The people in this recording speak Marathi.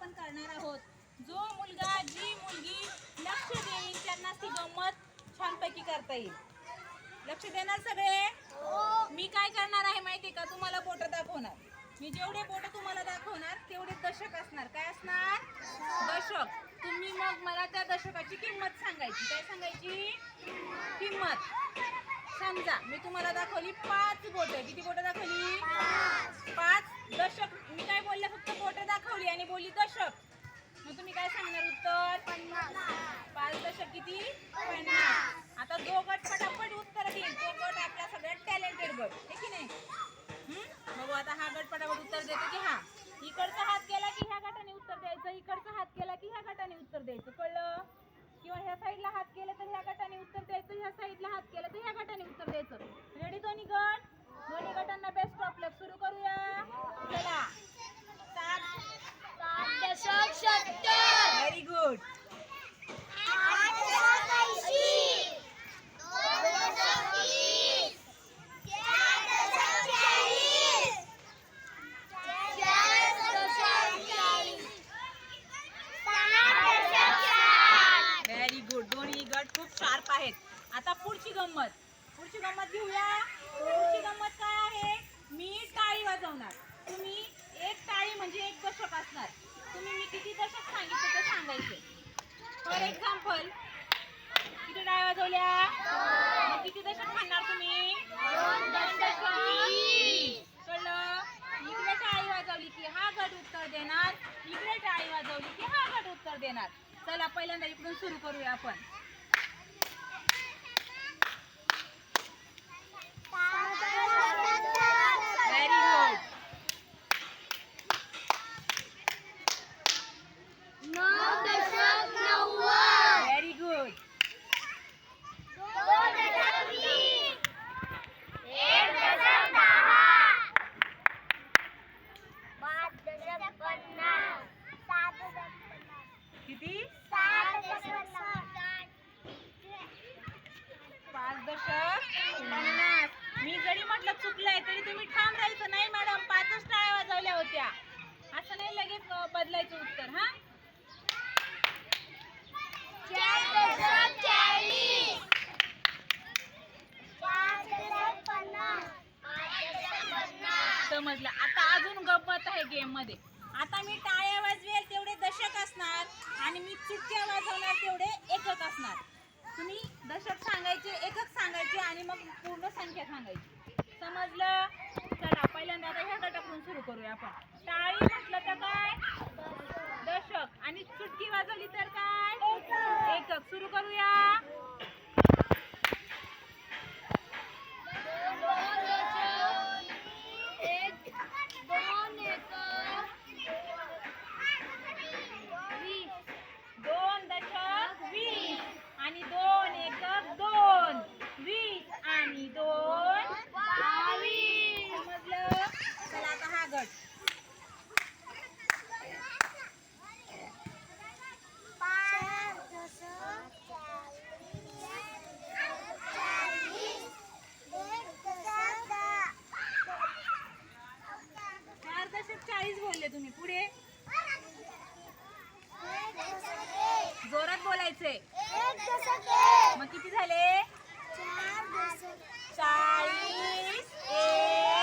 आपण करणार आहोत. जो मुलगा जी मुलगी लक्ष देईल त्यांना ती गंमत छानपैकी करता येईल. लक्ष देणार सगळे? मी काय करणार आहे माहिती का? तुम्हाला बोट दाखवणार. मी जेवढे बोट तुम्हाला दाखवणार तेवढे दशक असणार. काय असणार? दशक. तुम्ही मग मला त्या दशकाची किंमत सांगायची. काय सांगायची? किंमत. समजा मी तुम्हाला दाखवली पाच बोट. किती बोट दाखवली? पाच दशक. मी काय बोलले? चार दशक किती? पन्नास. आता जो गट पटापट उत्तर देईल. तो गट आपला सगळ्यात टॅलेंटेड गट. आहे की नाही? बघू आता हा गट पटापट उत्तर देतो की हा. इकडचा हात केला की ह्या गटाने उत्तर द्यायचं? इकडचा हात केला की ह्या गटाने उत्तर द्यायचं? कळलं? किंवा ह्या साईडला हात केला तर ह्या गटाने उत्तर द्यायचं? ह्या साईडला हात केला तर ह्या गटाने उत्तर द्यायचं? रेडी दोन्ही गट दोन्ही गटांना बेस्ट ऑफ लक सुरू करूया चला सात व्हेरी गुड व्हेरी गुड दोन्ही गट खूप शार्प आहेत. आता पुढची गंमत. पुढची गंमत घेऊया. पुढची गंमत काय आहे? मी टाळी वाजवणार. तुम्ही एक टाळी म्हणजे एक दशक असणार. तुम्ही मी किती दशक सांगितले ते सांगायचे. फॉर एक्झाम्पल किती टाळी वाजवल्या? किती दशक म्हणणार तुम्ही? इकडे टाळी वाजवली की हा गट उत्तर देणार. इकडे टाळी वाजवली की हा गट उत्तर देणार. चला पहिल्यांदा इकडून सुरू करूया आपण. किती पाच दशक पन्नास मी जरी म्हटलं चुकलंय तरी तुम्ही ठाम राहायचं नाही मॅडम. पाचच टाळ्या वाजवल्या होत्या. असं नाही लगेच बदलायचं उत्तर हा? समजलं. आता अजून गप्पत आहे गेममध्ये आता मी टाळ्या वाजवेल तेवढे दशक असणार आणि मी चुटक्या वाजवणार तेवढे एकक असणार. तुम्ही दशक सांगायचे एकक सांगायचे आणि मग पूर्ण संख्या सांगायची. समजलं? चला पहिल्यांदा आता ह्या गटाकडून सुरू करूया आपण. टाळी म्हटलं तर काय? दशक. आणि चुटकी वाजवली तर काय? एकक. सुरू करूया दोन दशक वीस आणि दोन एकक दोन वीस आणि दोन समजलं चला आता हा गट चार दशक चाळीस बोलले तुम्ही पुढे बोलायचे मग किती झाले? चाळीस. एक.